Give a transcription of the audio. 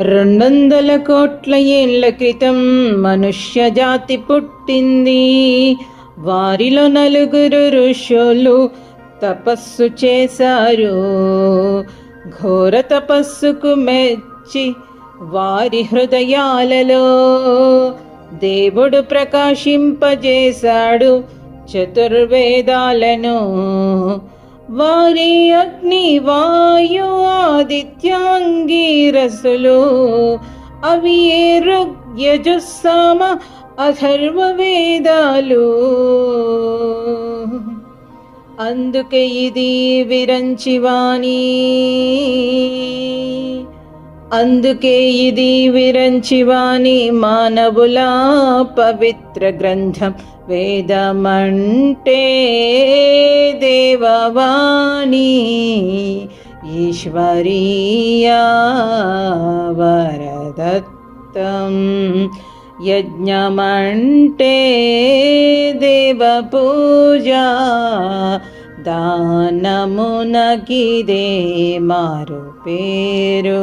రెండొందల కోట్ల ఏళ్ళ క్రితం మనుష్య జాతి పుట్టింది. వారిలో నలుగురు ఋషులు తపస్సు చేశారు. ఘోర తపస్సుకు మెచ్చి వారి హృదయాలలో దేవుడు ప్రకాశింపజేశాడు చతుర్వేదాలను. వారి అగ్ని వాయు ఆదిత్యాంగీరసులు అవి ఏ ఋగ్యజుస్సామ అథర్వ వేదాలు. అందుకే ఇది విరంచివాణి అందుకే ఇది విరంచివాణి మానవుల పవిత్ర గ్రంథం వేదమంటే. देववाणी ईश्वरीया वरदत्त यज्ञमण्टे देवपूजा दानमुनगिदे मारुपेरु।